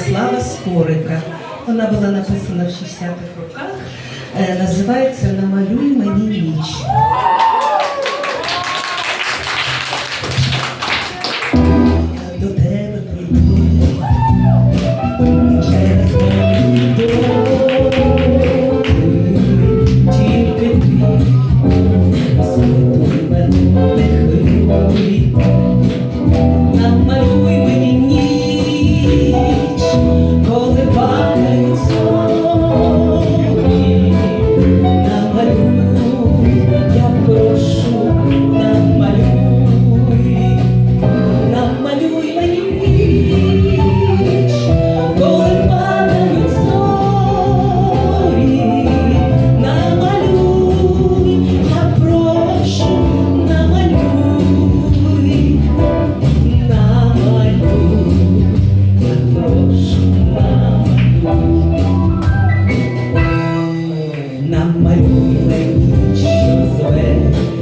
Мирослава Скорика. Вона була написана в 60-х роках. Е, називається Намалюй мені ніч. миле, що зле.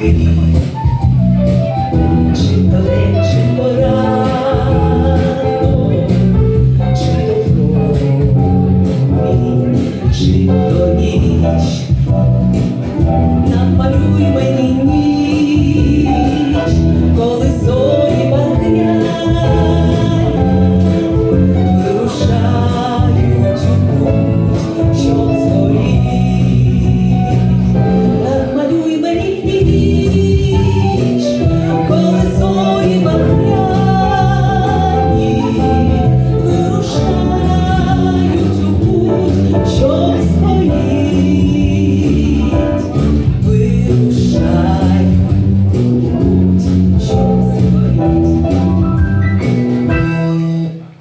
Чи то ніч, намалюй мені